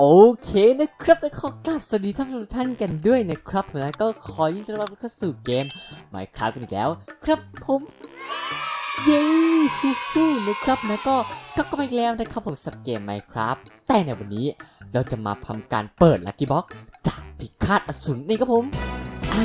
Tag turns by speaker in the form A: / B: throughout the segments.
A: โอเคนะครับและขอกราบสวัสดีท่านทุกท่านกันด้วยนะครับแล้วก็ขอยินดีต้อนรับเข้าสู่เกม Minecraft กันอีกแล้ว ครับผมเย้ฮู้ฮู้นะครับนะก็กลับมาอีกแล้วนะครับผมสับเกม Minecraft แต่ในวันนี้เราจะมาทำการเปิด Lucky Box จากพิฆาตอสูรนี่ครับผมอ่า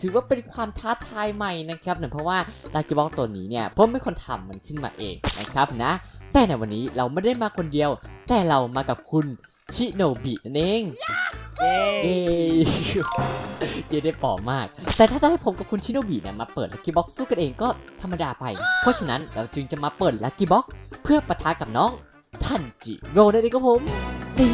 A: ถือว่าเป็นความท้าทายใหม่นะครับเนื่องเพราะว่า Lucky Box ตัวนี้เนี่ยผมเป็นคนทำมันขึ้นมาเองนะครับนะ แต่ในวันนี้เราไม่ได้มาคนเดียว แต่เรามากับคุณชิโนบินั่นเอง
B: เย้
A: เย้เย้ได้ปอมาก แต่ถ้าจะให้ผมกับคุณชิโนบิเนี่ยมาเปิดลั c กี้บ็อกสู้กันเองก็ธรรมดาไป เพราะฉะนั้นเราจึงจะมาเปิดลั c กี้บ็อกเพื่อปะทะกับน้องทันจิโร่ได้เลยครับผมนี่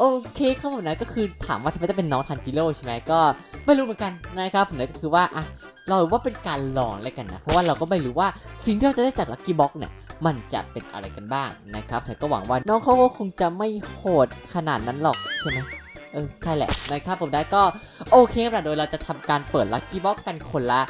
A: โอเคครับผมนะก็คือถามว่าทำไมต้องเป็นน้องทันจิโร่ใช่ไหมก็ไม่รู้เหมือนกันนะครับผมนะก็คือว่าอะเราว่าเป็นการลองแล้วกันนะ เพราะว่าเราก็ไม่รู้ว่าสิ่งที่เราจะได้จากลั c กี้บ็อกเนี่ย มันจะเป็นอะไรกันบ้างนะครับแต่ก็หวังว่าน้องเขาก็คงจะไม่โหดขนาดนั้นหรอกใช่ไหมเออใช่แหละนะครับผมได้ก็โอเคครับโดยเราจะทำการเปิดลั c กี้บ็อกกันคนละ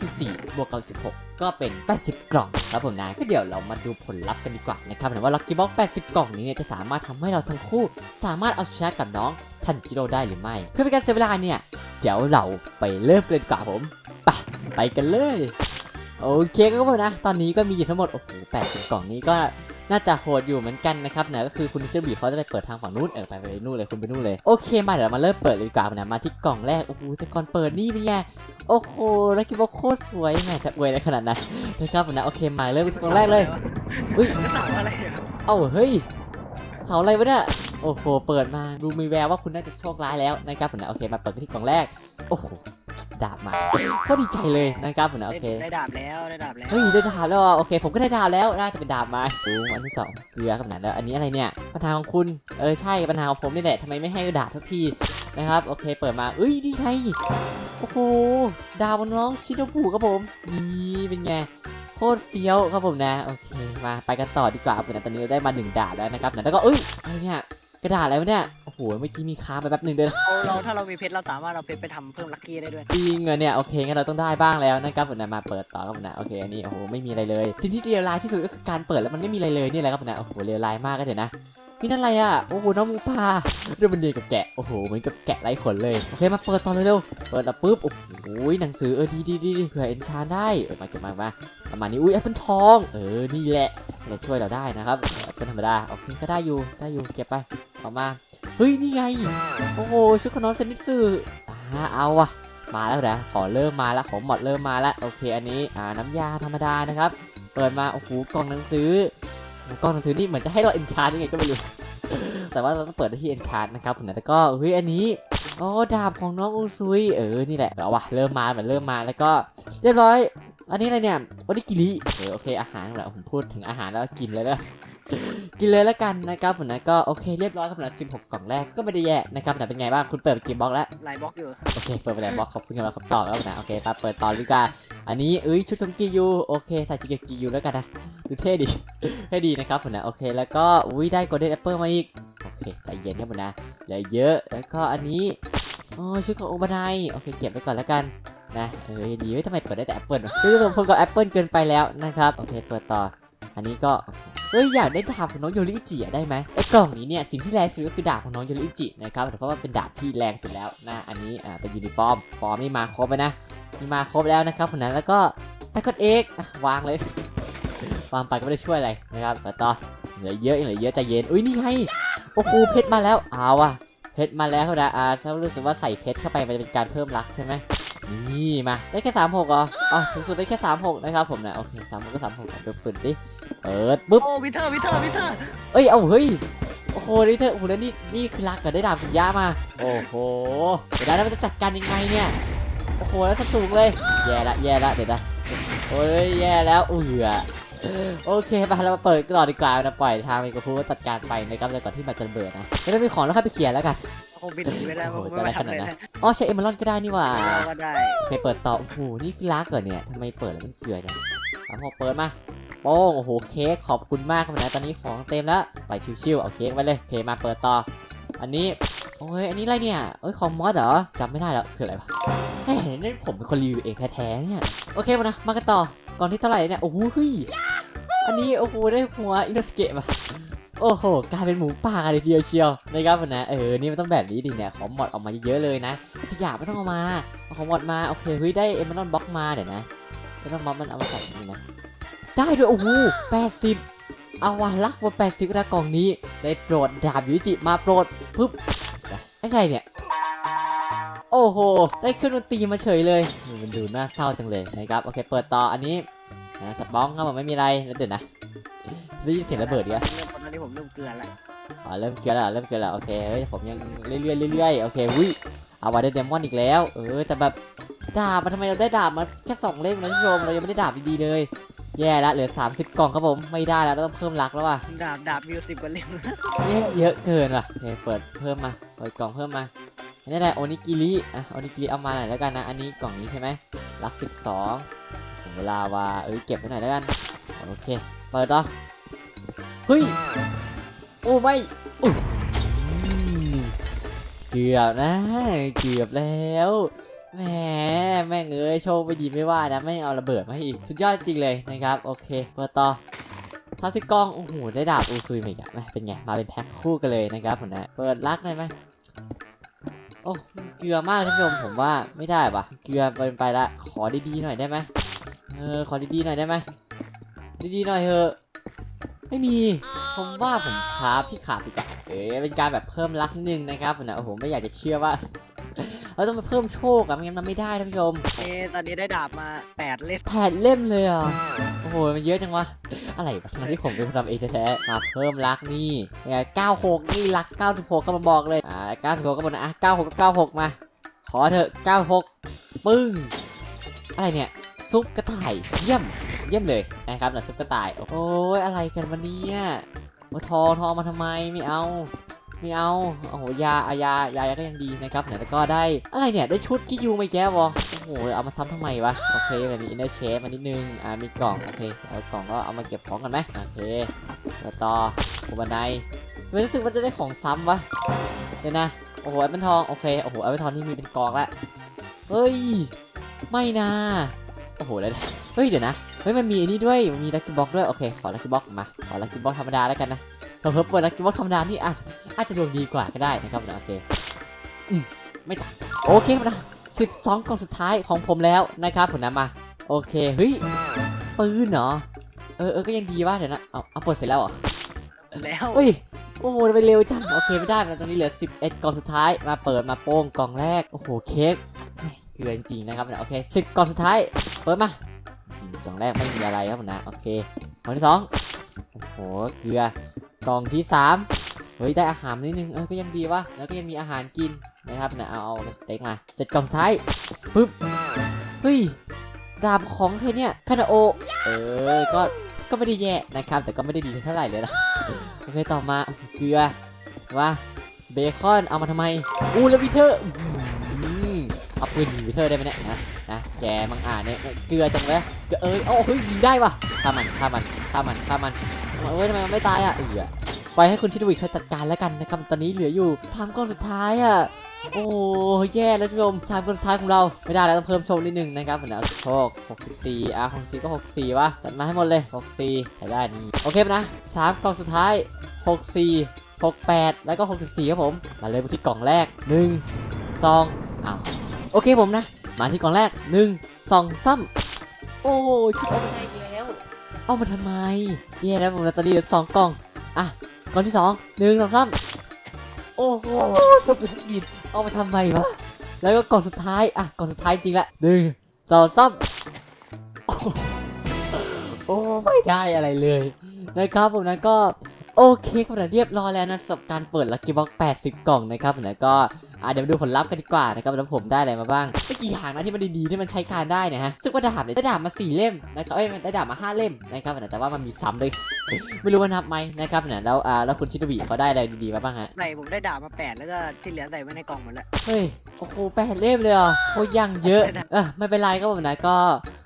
A: 64 บวกกับ16 ก็เป็น 80 กล่องครับผมนะก็เดี๋ยวเรามาดูผลลัพธ์กันดีกว่านะครับว่าลั c กี้บ็อก80 กล่องนี้เนี่ยจะสามารถทำให้เราทั้งคู่ สามารถเอาชนะกับน้องทันจิโร่ได้หรือไม่ เพื่อเป็นการเสียเวลาเนี่ยเดี๋ยวเราไปเริ่มกันดีกว่าผมไปไปกันเลย โอเคครับผมนะ ตอนนี้ก็มีอยู่ทั้งหมด โอ้โหแปดสิบกล่องนี้ก็น่าจะโหดอยู่เหมือนกันนะครับเนะก็คือคุณเจอบีเขาจะไปเปิดทางฝั่งนู้นเออไปไปนู่นเลยคุณไปนู่นเลยโอเคมาเดี๋ยวเรามาเริ่มเปิดเลยดีกว่านะมาที่กล่องแรกโอ้โหแต่ก่อนเปิดนี่เป็นไงโอ้โหแล้วคิดว่าโคตรสวยแหมจะอวยอะไรขนาดนั้นนะครับผมนะโอเคมาเริ่มที่กล่องแรกเลยอุ้ย
B: เสาอะไรเอ้า
A: เฮ้ยเสาอะไรวะเนี่ยโอ้โหเปิดมาดูมีแววว่าคุณน่าจะโชคร้ายแล้วนะครับผมนะโอเคมาเปิดที่กล่องแรกโอ้โห ดาบมาโคตรดีใจเลยนะครับผมนะโอเค
B: ได้ได้ดาบแล้วได้ดาบแล้ว
A: เฮ้ยได้ดาบแล้วอะโอเค ผมก็ได้ดาบแล้วน่าจะเป็นดาบมาโอ้อันที่สองเกลือกับหนันแล้วอันนี้อะไรเนี่ยปัญหาของคุณเออใช่ปัญหาของผมนี่แหละทำไมไม่ให้ดาบสักทีนะครับโอเคเปิดมาเอ้ยดีไงโอ้โหดาบบนน้องชิโนบุครับผมนี่เป็นไงโคตรเฟี้ยวครับผมนะโอเคมาไปกันต่อดีกว่าผมนะตอนนี้เราได้มาหนึ่งดาบแล้วนะครับแล้วก็เอ้ยอะไรเนี่ย กระดาษอะไรวะเนี่ย โอ้โห เมื่อกี้มีค้างไปแป๊บหนึ่งด้วยนะ
B: เราเราถ้าเรามีเพชรเราสามารถเอาเพชรไปทำเพิ่มลัคกี้ได้ด้วย
A: จริงเหรอเนี่ย โอเคงั้นเราต้องได้บ้างแล้วนะครับผมนะมาเปิดต่อครับผมนะ โอเค อันนี้ โอ้โห ไม่มีอะไรเลยสิ่งที่เลวร้ายที่สุดก็คือการเปิดแล้วมันไม่มีอะไรเลยนี่แหละครับผมนะ โอ้โหเลวร้ายมากก็เดี๋ยวนะนี่นั่นอะไรอะ โอ้โห น้องหมูป่าเรื่องมันเดียวกับแกะ โอ้โห เหมือนกับแกะไร้ขนเลย โอเค มาเปิดต่อเลยเร็วเปิดแล้วปุ๊บ โอ้โห หนังสือ เออ ดีดีดีดีเผื่อเอนชานได้เออมาเก็บมามาประมาณนี้ อุ้ยแอปเปิลทอง เออ นี่แหละจะช่วยเราได้นะครับแอปเปิลธรรมดา โอเค ก็ได้อยู่ ได้อยู่ เก็บไป ออกมา เฮ้ย นี่ไง โอ้โหชุดขนองเซนิสึอ่าเอาว่ะมาแล้วนะขอเริ่มมาแล้วของหมดเริ่มมาแล้ว โอเค อันนี้ อ่า น้ำยาธรรมดานะครับ เปิดมา โอ้โห กล่องหนังสือกล่องหนังสือนี่เหมือนจะให้เราเอนชาร์ยังไงก็ไม่รู้ แต่ว่าเราต้องเปิดที่เอนชาร์ดนะครับผมนะแต่ก็เฮ้ยอันนี้โอ้ดาบของน้องอูซุยเออนี่แหละเอาวะเริ่มมาเหมือนเริ่มมาแล้วก็เรียบร้อย อันนี้อะไรเนี่ยโอนิกิริเออโอเคอาหารแหละผมพูดถึงอาหารแล้วก็กินเลยนะ กินเลยแล้วกันนะครับผมนะก็โอเคเรียบร้อยครับผมนะ16 กล่องแรกก็ไม่ได้แย่นะครับแต่เป็นไงบ้างคุณเปิดไปกี่บล็อกแล้ว
B: ลายบล็อกอยู่
A: โอเคเปิดไปแล้วบล็อกขอบคุณสำหรับคำตอบแล้วนะโอเคปาเปิดต่อดีกว่าอันนี้เอ้ยชุดของกิยูโอเคใส่ชุดกิยูแล้วกันนะดูเท่ดีเท่ดีนะครับผมนะโอเคแล้วก็อุ้ยได้โกลเด้นแอปเปิลมาอีกโอเคใจเย็นครับผมนะเหลือเยอะแล้วก็อันนี้อ๋อชุดของโอบานายโอเคเก็บไว้ก่อนแล้วกันนะเออดีเฮ้ยทำไมเปิดได้แต่แอปเปิลคือสมพงกับแอปเปิลเกินไปแล้วนะครับโอเคเปิดต่ออันนี้ก็ เฮ้ยอยากได้ดาบของน้องโยริจิได้ไหมไอ้กล่องนี้เนี่ยสิ่งที่แรงสุดก็คือดาบของน้องโยริจินะครับเพราะว่าเป็นดาบที่แรงสุดแล้วนะอันนี้อ่าเป็นยูนิฟอร์มฟอร์มนี่มาครบแล้วนะนี่มาครบแล้วนะครับผมนั้นแล้วก็ตะกดเอกวางเลยวางไปก็ไม่ได้ช่วยอะไรนะครับแต่ต่อเหลือเยอะเหลือเยอะใจเย็นอุ้ยนี่ไงโอ้โหเพชรมาแล้วเอาว่ะเพชรมาแล้วนะอ่าถ้ารู้สึกว่าใส่เพชรเข้าไปมันจะเป็นการเพิ่มรักใช่ไหม นี่มาได้แค่สามหกเหรออ๋อสูงสุดได้แค่สามหกนะครับผมนะโอเคสามหกก็สามหกดูปืนดิเปิดปุ๊บ
B: โอ้วิเทอร์วิเทอร์วิเทอร์
A: เอ้ยเอาเฮ้ยโอ้โหนี่เธอโอ้โหแล้วนี่นี่คือรักกับได้ดาบสุญญามาโอ้โหเดี๋ยวนะแล้วมันจะจัดการยังไงเนี่ยโอ้โหแล้วสัสูงเลยแย่ละแย่ละเดี๋ยวนะโอ้ยแย่แล้วเอือโอเคไปเรามาเปิดกันต่อดีกว่านะปล่อยทางไปกับพูว่าจัดการไปนะครับแต่ก่อนที่มันจะระเบิดนะแล้วมีของแล้วค่อยไปเขียนแล้วกัน
B: คงบินหนีไปแล้ว
A: โอ้โห
B: มัน
A: จะอะไร
B: ไม่
A: ข
B: ทำ
A: นาด
B: เลย
A: นั้น
B: นะ
A: อ๋อใช้เอเมอรัลก็ได้นี่หว่า
B: ก็ได้
A: โอเคเปิดต่อโอ้โหนี่คือรักเหรอเนี่ยทำไมเปิดแล้วมันเกลือจังเอาพอเปิดมาโป้งโอ้โหเค้กขอบคุณมากครับนะตอนนี้ของเต็มแล้วไปชิวๆเอาเค้กไปเลยโอเคมาเปิดต่อ อันนี้โอ้ยอันนี้อะไรเนี่ยเอ้ยของมอสเหรอจำไม่ได้แล้วคืออะไรวะแหมนี่ผมเป็นคนรีวิวเองแท้ๆเนี่ยโอเคมานะมากันต่อก่อนที่เท่าไหร่เนี่ยโอ้โหเฮ้ยอันนี้โอ้โหได้หัวอินโนสเกะป่ะ โอ้โหกลายเป็นหมูป่ากันเลยเดียวเชียวนะครับผมนะเออนี่มันต้องแบบนี้ดิเนี่ยของหมดออกมาเยอะๆเลยนะขยะไม่ต้องเอามาเอาของหมดมาโอเคเฮ้ยได้เอมอนบล็อกมาเดี๋ยวนะเอมอนบล็อกมันเอามาใส่นี่นะได้ด้วยโอ้โหแปดสิบเอาวะลักว่าแปดสิบนะกล่องนี้ได้โปรดดาบยูจิมาโปรดปึ๊บไอ้ใครเนี่ยโอ้โห ได้ขึ้นดนตรีมาเฉยเลย มันดูน่าเศร้าจังเลยนะครับ โอเค เปิดต่อ อันนี้นะสปองครับผมไม่มีอะไร แล้วเดี๋ยวนะได้ยินเสียงระเบิด
B: เริ่มตอนนี้ผมเริ่มเก ลือแล้ว
A: อ๋อเริ่มเกลือแล้วเริ่มเกลือแล้วโอเคเฮ้ยผมยังเรื่อยๆเรื่อยๆโอเควิเอาไว้ได้เดมอนอีกแล้ว เออแต่แบบดาบมาทำไมเราได้ดาบมาแค่สองเล่มนะท่านผู้ชมเรายังไม่ได้ดาบดีๆเลย แย่ละเหลือ 30 กล่องครับผมไม่ได้แล้วเราต้องเพิ่มรักแล้วว่ะ
B: ดาบดาบมิวสิบกว่าเล่ม
A: เยอะเยอะเกินว่ะโอเคเปิดเพิ่มมาเปิดกล่องเพิ่มมาอันนี้แหละโอนิกิริอะโอนิกิริเอามาหน่อยแล้วกันนะอันนี้กล่องนี้ใช่ไหมรัก 12ผมเวลาวาเอ้ยเก็บไว้หน่อยแล้วกันโอเคเปิดต่อเฮ้ย โอ้ไม่เกือบนะ เกือบแล้วแหมแม่งเอ้ยโชคไม่ดีไม่ว่านะไม่เอาระเบิดมาอีก สุดยอดจริงเลยนะครับ โอเคเปิดต่อทาสิกล้องโอ้โหได้ดาบอูซุยมาอีกอะแม่เป็นไง มาเป็นแพ็คคู่กันเลยนะครับผมนะเปิดลักได้ไหมโอ้เกลือมากท่านผู้ชมผมว่าไม่ได้ปะเกลือเกินไปละขอดีๆหน่อยได้ไหมเออขอดีๆหน่อยได้ไหมดีๆหน่อยเถอะ ไม่มี ผมว่าผมคราฟที่ขาดอีกอะเอ๋เป็นการแบบเพิ่มลักนิดนึงนะครับผมนะโอ้โหไม่อยากจะเชื่อว่า เราต้องมาเพิ่มโชคอะไม่งั้นมันไม่ได้ท่านผู้ชม
B: เอ๊ะตอนนี้ได้ดาบมาแปดเล่ม
A: แผดเล่มเลยอะโอ้โหมันเยอะจังวะอะไรวะทั้งที่ผมเป็นคนทำเองแท้ๆมาเพิ่มรักนี่ไง96นี่รัก96ก็มาบอกเลยอ่า96ก็บอกนะอะ96กับ96มา ขอเถอะ96ปึ้งอะไรเนี่ยซุปกระต่ายเยี่ยม เยี่ยมเลยนะครับหนะซุปกระต่าย โอ้ยอะไรกันวันนี้มาทองทองมาทำไมไม่เอาไม่เอาโอ้โหยาอายายายาก็ยังดีนะครับเนี่ยแล้วก็ได้อะไรเนี่ยได้ชุดกิยูมาอีกแก้วะโอ้โหเอามาซ้ำทำไมวะโอเคแบบมีอินเนอร์เชฟมานิดนึงอ่ามีกล่องโอเคเอากล่องก็เอามาเก็บของกันไหมโอเคแล้วต่ออุบันไดไม่รู้สึกว่าจะได้ของซ้ำวะเดี๋ยวนะโอ้โหแอปเปิลทองโอเคโอ้โหแอปเปิลทองที่มีเป็นกองละเฮ้ยไม่นะโอ้โหแล้วเฮ้ยเดี๋ยวนะ เฮ้ยมันมีอันนี้ด้วยมันมีลักกี้บ็อกด้วยโอเคขอลักกี้บ็อกมาขอลักกี้บ็อกธรรมดาแล้วกันนะเพิ่มเปิดลักกี้บ็อกธรรมดานี่อะอาจจะดวงดีกว่าก็ได้นะครับนะโอเคอืมไม่ต่างโอเคครับนะ12กล่องสุดท้ายของผมแล้วนะครับผมนะมาโอเคเฮ้ยปืนเหรอเออเออก็ยังดีว่าเดี๋ยวนะเอาเอาเปิดเสร็จแล้วเหรอ
B: แล้ว
A: เฮ้ยโอ้โหไปเร็วจังโอเคไม่ได้แล้วตอนนี้เหลือ 11 กล่องสุดท้ายมาเปิดมาโป้งกล่องแรกโอ้โหเค้กแหม่เกลือจริงๆนะครับนะโอเค10 กล่องสุดท้ายเปิดมาอืม กล่องแรกไม่มีอะไรครับผมนะ โอเคกล่องที่สองโอ้โห เกลือ กล่องที่สามเฮ้ย ได้อาหารนิดนึง เออ ก็ยังดีวะ แล้วก็ยังมีอาหารกินนะครับนะเอาเอาสเต็กมาเจ็ดกล่องท้ายปึ๊บ เฮ้ย ดาบของใครเนี่ยคานาโอ เออ ก็ ก็ไม่ได้แย่นะครับ แต่ก็ไม่ได้ดีเท่าไหร่เลยนะ โอเค ต่อมา เกลือว่าเบคอน เอามาทำไม อู้แล้ววิเทอร์อื้อหือ เอาปืนยิงวิเทอร์ได้ไหมเนี่ยนะนะแกมังอ่านเนี่ยเกลือจังเลยเกลือเอ้ยโอ้เฮ้ยยิงได้ว่ะฆ่ามันฆ่ามันฆ่ามันฆ่ามันเอ้ยทำไมมันไม่ตายอะเออปล่อยให้คุณชิดวิกเขาจัดการแล้วกันนะครับตอนนี้เหลืออยู่สามก้อนสุดท้ายอะโอ้แย่แล้วท่านผู้ชมสามก้อนสุดท้ายของเราไม่ได้แล้วต้องเพิ่มโชคนิดนึงนะครับผมนะโชค64อะ64ก็ 64วะจัดมาให้หมดเลย 64ใช้ได้นี่โอเคปนะสามกล่องสุดท้าย 64 68 แล้วก็ 64ครับผมมาเลยมาที่กล่องแรก 1 2อ้าว โอเคผมนะ มาที่กล่องแรก1 2 3โอ้คิดเอามาได้อีกแล้วเอามาทำไมแย่แล้วผมนะตอนนี้เหลือสองกล่องอะกล่องที่สองหนึ่งสองสามโอ้โหสมุดบิดเอามาทำไมวะแล้วก็กล่องสุดท้ายอะกล่องสุดท้ายจริงละหนึ่งสองสามโอ้โหโอ้ไม่ได้อะไรเลยนะครับผมนั้นก็โอเคครับผมเรียบร้อยแล้วนะสำหรับการเปิดลักกี้บ็อก80 กล่องนะครับผมนั้นก็ อะเดี๋ยวมาดูผลลัพธ์กันดีกว่านะครับแล้วผมได้อะไรมาบ้างไม่กี่อย่างนะที่มันดีๆที่มันใช้การได้นะฮะซึ่งว่าดาบเนี่ยได้ดาบมาสี่เล่มนะครับเอ้ยได้ดาบมาห้าเล่มนะครับแต่ว่ามันมีซ้ำด้วยไม่รู้ว่านับไหมนะครับเนี่ยแล้วอ่าแล้วคุณชิดวีเขาได้อะไรดีๆมาบ้างฮะ
B: ไหนผมได้ดาบมาแปดแล้วก็ที่เหลือใส่ไว้ในกล่องหมดแล้ว
A: เฮ้ยโอ้โหแปดเล่มเลยเหรอโอ้ยังเยอะเออไม่เป็นไรก็แบบนะก็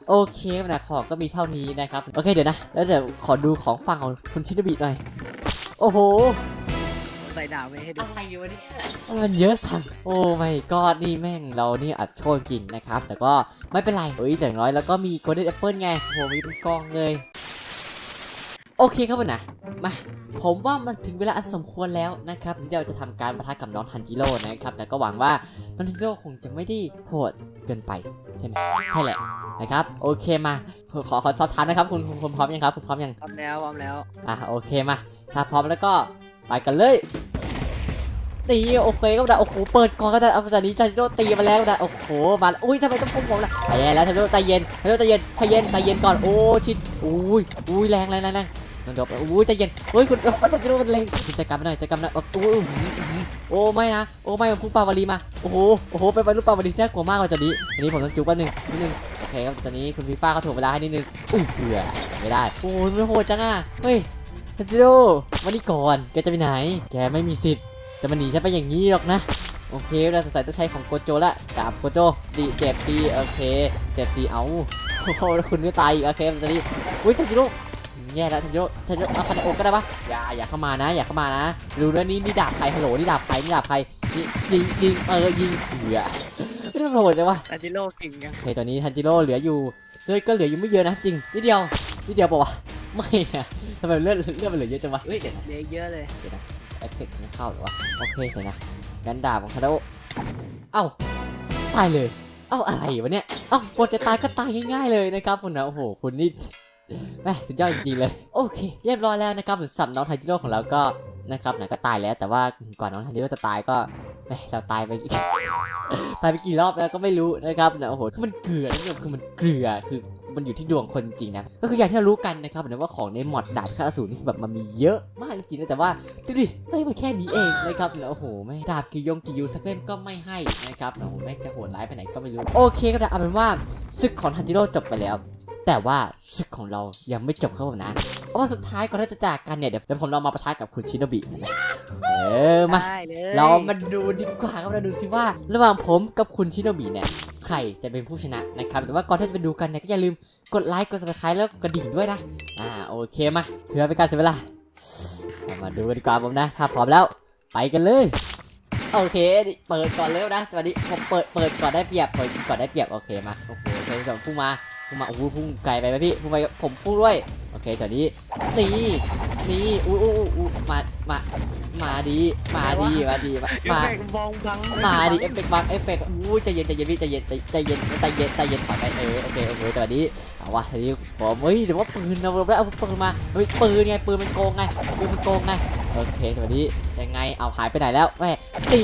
A: โอเคนะของก็มีเท่านี้นะครับ โอเคเดี๋ยวนะ แล้วเดี๋ยวขอดูของฝั่งของคุณชิดวีหน่อย โอ้โห
B: ใส่ดาบไว้ให้ดู
A: อะไรอยู่วะเนี่ยมันเยอะจังโอ้ไม่ก็นี่แม่งเรานี่อัดโชนจริงนะครับ แต่ก็ไม่เป็นไรเฮ้ยอย่างน้อยแล้วก็มี golden apple ไงโอ้โหมีเป็นกองเลยโอโอเคครับผมนะมาผมว่ามันถึงเวลาอันสมควรแล้วนะครับที่เราจะทำการประทะกับน้องทันจิโร่นะครับแล้วก็หวังว่าน้องทันจิโร่คงจะไม่ได้โหดเกินไปใช่ไหมใช่แหละนะครับโอเคมาขอขอสอบถามนะครับคุณคุณคุณพร้อมยังครับคุณพร้อมยัง
B: พร้อมแล้วพร้อมแล้ว
A: อะโอเคมาถ้าพร้อมแล้วก็ ไปกันเลยตีโอเคก็ได้โอ้โหเปิดก่อนก็ได้เอาตอนนี้ทันจิโร่ตีมาแล้วนะโอ้โหมาอุ้ยทำไมต้องพุ่งผมล่ะใจเย็นแล้วทันจิโร่ใจเย็นทันจิโร่ใจเย็นใจเย็นใจเย็นก่อนโอ้ชิดอุ้ยอุ้ยแรงแรงแรงแรงนั่นเดี๋ยวอุ้ยใจเย็นเฮ้ยคุณโอ้ทันจิโร่มันแรงคุณจัดการมันหน่อยจัดการมันหน่อยโอ้ยอื้อหืออื้อหือโอ้ไม่นะโอ้ไม่มันพุ่งปลาวารีมาโอ้โหโอ้โหไปไปลูกปลาวารีน่ากลัวมากกว่าตอนนี้ตอนนี้ผมต้องจุกแป๊บนึงนิดนึงโอเคครับตอนนี้คุณฟีฟ่าเขาถ่วงเวลาให้นิดนึงอุ้ยเหือไม่ได้โอ้ยมันโหดจังอะเฮ้ย ทันจิโร่มานี่ก่อนแกจะไปไหน แกไม่มีสิทธิ์จะมาหนีฉันไปอย่างนี้หรอกนะ โอเคเราสงสัยต้องใช้ของโกโจละจับโกโจดีเจ็บดีโอเคเจ็บดีเอาโอ้โหแล้วคุณก็ตายอีกโอเคตอนนี้อุ้ยทันจิโร่แย่แล้วทันจิโร่ทันจิโร่เอาคันโอกก็ได้ปะอย่าอย่าเข้ามานะ อย่าเข้ามานะดูด้วยนี่นี่ดาบใครฮัลโหลนี่ดาบใครนี่ดาบใครนี่ยิงยิงเออยิงเหือไม่ต้องโหดเลยวะ
B: อาจิโร่เก่งยัง
A: โอเคตอนนี้ทันจิโร่เหลืออยู่เลยก็เหลืออยู่ไม่เยอะนะจริงนิดเดียวนิดเดียวปะวะ ไม่นะทำไมเลือดเลือดมันเหลือเยอะจังวะเฮ้ยเดี๋ยวนะ
B: เหลือเยอะเลย
A: เอฟเฟกต์ไม่เข้าหรอวะโอเคเดี๋ยวนะงั้นดาบของคาโดเอ้าตายเลยเอ้าอะไรวะเนี่ยเอ้ากดจะตายก็ตายง่ายๆเลยนะครับคุณนะโอ้โหคุณนี่แหมสุดยอดจริงๆเลย โอเค เรียบร้อยแล้วนะครับสำหรับน้องไทจิโร่ของเราก็นะครับไหนก็ตายแล้วแต่ว่าก่อนน้องไทจิโร่จะตายก็แหมเราตายไปตายไปกี่รอบแล้วก็ไม่รู้นะครับนะโอ้โหคือมันเกลือนี่คือมันเกลือคือ มันอยู่ที่ดวงคนจริงนะ ก็คืออย่างที่เรารู้กันนะครับนะว่าของในมอดดาบข้าอสูรนี่คือแบบมันมีเยอะมากจริงๆนะแต่ว่าดูดิได้มาแค่นี้เองนะครับแล้วโอ้โหไม่ดาบกิยงกิยูสักเล่มก็ไม่ให้นะครับโอ้โหแม่งจะโหดร้ายไปไหนก็ไม่รู้โอเคก็ได้เอาเป็นว่าศึกของทันจิโร่จบไปแล้วแต่ว่าศึกของเรายังไม่จบครับผมนะ เพราะว่าสุดท้ายก่อนที่จะจากกันเนี่ย เดี๋ยวเดี๋ยวผมเรามาปะทะกับคุณชิโนบินะเออมา
B: ได้เลย
A: เรามาดูดีกว่าครับเราดูสิว่า ระหว่างผมกับคุณชิโนบิเนี่ย ใครจะเป็นผู้ชนะนะครับแต่ว่าก่อนที่จะไปดูกันเนี่ยก็อย่าลืมกดไลค์กด subscribe แล้วกระดิ่งด้วยนะ อ่าโอเคมาเพื่อเป็นการเสียเวลามาดูกันดีกว่าผมนะ ถ้าพร้อมแล้วไปกันเลย โอเค เปิดก่อนเลยนะตอนนี้ผมเปิดเปิดก่อนได้เปรียบเปิดก่อนได้เปรียบโอเคมาโอ้โหโอเคจอพุ่งมาพุ่งมาโอ้โหพุ่งไกลไปไหมพี่พุ่งไปผมพุ่งด้วยโอเคตอนนี้นี่ นี่อู้อู้อู้อู้มามามาดีมาดีมาดีมา
B: มา
A: มา
B: บองบัง
A: มาดิเอฟเฟกต์บังเอฟเฟกต์อู้ใจเย็นใจเย็นพี่ใจเย็นใจใจเย็นใจเย็นใจเย็นก่อนไปเออโอเคโอเคแต่วันนี้เอาวะทีนี้ผมเฮ้ยเดี๋ยวว่าปืนนะเราได้เอาปืนมาเฮ้ยปืนไงปืนมันโกงไงปืนมันโกงไงโอเคแต่วันนี้ยังไงเอาหายไปไหนแล้วแม่ตี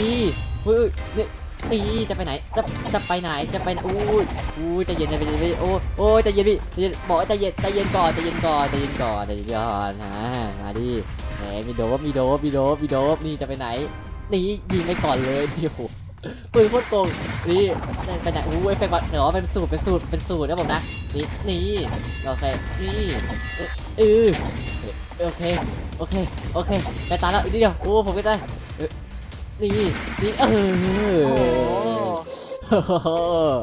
A: เฮ้ยนี่ ตีจะไปไหน จะจะไปไหนจะไปไหนอู้ยอู้ยใจเย็นใจเย็นพี่โอ้โอ้ยใจเย็นพี่จเย็นบอกว่าใจเย็นใจเย็นก่อนใจเย็นก่อนใจเย็นก่อนใจเย็นก่อนฮะมาดิแหมมีโดบมีโดบมีโดบมีโดบนี่จะไปไหนนี่ยิงไปก่อนเลยนี่โอ้โหปืนโคตรโกงนี่ไปไหนอู้เอฟเฟกต์เดี๋ยวเป็นสูตรเป็นสูตรเป็นสูตรนะผมนะนี่นี่โอเคนี่เออเอโอเคโอเคโอเคไปตายแล้วอีกนิดเดียวโอ้ผมก็ได้ นี่นี่เอ
B: อ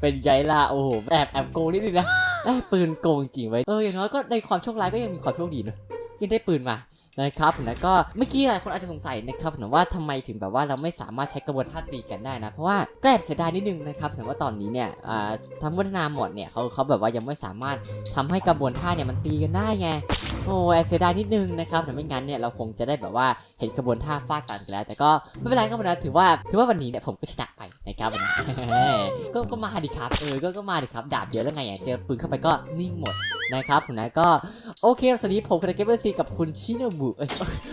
A: เป็นไงล่ะโอ้โหแอบแอบโกงนิดนึงนะได้ปืนโกงจริงไว้เอออย่างน้อยก็ในความโชคร้ายก็ยังมีความโชคดีนะยังได้ปืนมา นะครับแล้วก็เมื่อกี้หลายคนอาจจะสงสัยนะครับผมว่าทำไมถึงแบบว่าเราไม่สามารถใช้กระบวนท่าตีกันได้นะเพราะว่าก็แอบเสียดายนิดนึงนะครับถึงว่าตอนนี้เนี่ยอ่าทำวัฒนาหมดเนี่ยเขาเขาแบบว่ายังไม่สามารถทำให้กระบวนท่าเนี่ยมันตีกันได้ไงโอ้แอบเสียดายนิดนึงนะครับแต่ไม่งั้นเนี่ยเราคงจะได้แบบว่าเห็นกระบวนท่าฟาดฟันกันแล้ว แต่ก็ไม่เป็นไรครับผมนะถือว่าถือว่าวันนี้เนี่ยผมก็ชนะ นะครับผมนะก็ก็มาดิครับเออก็ก็มาดิครับดาบเดียวแล้วไงอะเจอปืนเข้าไปก็นิ่งหมดนะครับผมนะก็โอเคสวัสดีผมคุณเกมเบอร์ซีกับคุณชิโนบุเอ้ย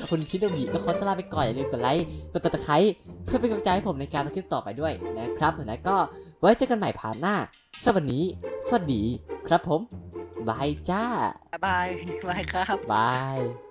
A: คุณชิโนบุก็ขอต้อนรับไปก่อนอย่าลืมกดไลค์กดติดตามเพื่อเป็นกำลังใจให้ผมในการทำคลิปต่อไปด้วยนะครับแล้วก็ไว้เจอกันใหม่ผ่านหน้าสวัสดีสวัสดีครับผมบายจ้า
B: บายบายครับ
A: บาย